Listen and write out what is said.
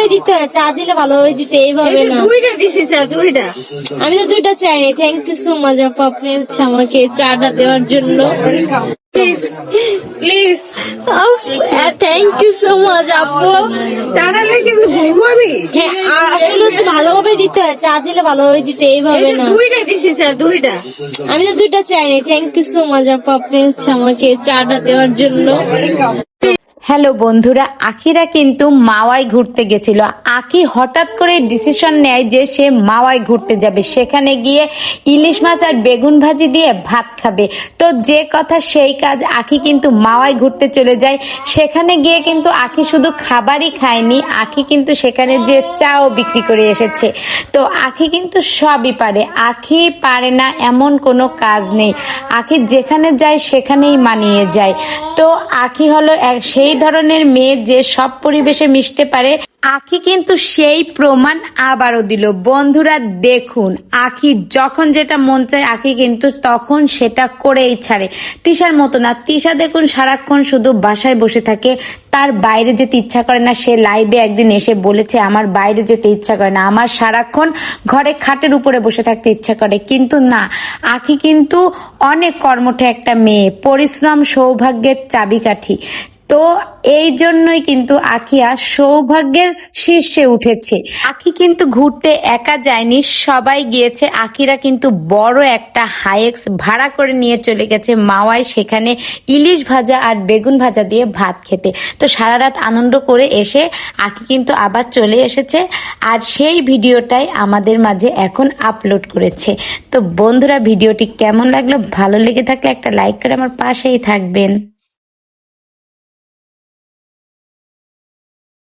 ভালোভাবে দিতে হয় চা দিলে ভালোভাবে দিতে এইভাবে না। দুইটা দিছি চা দুইটা। আমি তো দুইটা চাইনি থ্যাংক ইউ সো মাচ আপু আপনি হচ্ছে আমাকে চাটা দেওয়ার জন্য। Please please thank you so much আপু। চাটা লেগে ভুল করবি হ্যাঁ, আসলে হচ্ছে ভালোভাবে দিতে হয় চা দিলে ভালোভাবে দিতে এইভাবে না। দুইটা দিছি চা দুইটা। আমি তো দুইটা চাইনি থ্যাংক ইউ সো মাচ আপু আপনি হচ্ছে আমাকে চাটা দেওয়ার জন্য। হ্যালো বন্ধুরা, আখিরা কিন্তু মাওয়াই ঘুরতে গেছিল। আখি হঠাৎ করে ডিসিশন নেয় যে সে মাওয়াই ঘুরতে যাবে। সেখানে গিয়ে ইলিশ মাছ আর বেগুন ভাজি দিয়ে ভাত খাবে। তো যে কথা সেই কাজ আখি কিন্তু মাওয়াই ঘুরতে চলে যায়। সেখানে গিয়ে কিন্তু আখি শুধু খাবারই খায়নি, আখি কিন্তু সেখানে যে চাও বিক্রি করে এসেছে। তো আখি কিন্তু সবই পারে। আখি পারে না এমন কোনো কাজ নেই। আখি যেখানে যায় সেখানেই মানিয়ে যায়। তো আখি হলো এক সেই ধরনের মেয়ে যে সব পরিবেশে মিশতে পারে, আখি কিন্তু সেই প্রমাণ আবারও দিল। বন্ধুরা, দেখুন, আখি যখন যেটা মন চায়, আখি কিন্তু তখন সেটা করেই ছাড়ে। তিশার মতো না। তিশা দেখুন সারাক্ষণ শুধু বাসায় বসে থাকে। তার বাইরে যেতে ইচ্ছা করে না। সে লাইভে একদিন এসে বলেছে, আমার বাইরে যেতে ইচ্ছা করে না। আমার সারাক্ষণ ঘরে খাটের উপরে বসে থাকতে ইচ্ছা করে। কিন্তু না, আখি কিন্তু অনেক কর্মঠ একটা মেয়ে। পরিশ্রম, সৌভাগ্যের চাবিকাঠি। তো এই জন্যই কিন্তু আখিয়া সৌভাগ্যের শীর্ষে উঠেছে। আখি কিন্তু ঘুরতে একা যায়নি, সবাই গিয়েছে। আখিরা কিন্তু বড় একটা হাইক্স ভাড়া করে নিয়ে চলে গেছে মাওয়ায় সেখানে ইলিশ ভাজা আর বেগুন ভাজা দিয়ে ভাত খেতে। তো সারা রাত আনন্দ করে এসে আখি কিন্তু আবার চলে এসেছে আর সেই ভিডিওটাই আমাদের মাঝে এখন আপলোড করেছে। তো বন্ধুরা, ভিডিওটি কেমন লাগল? ভালো লেগে থাকলে একটা লাইক করে আমার পাশেই থাকবেন।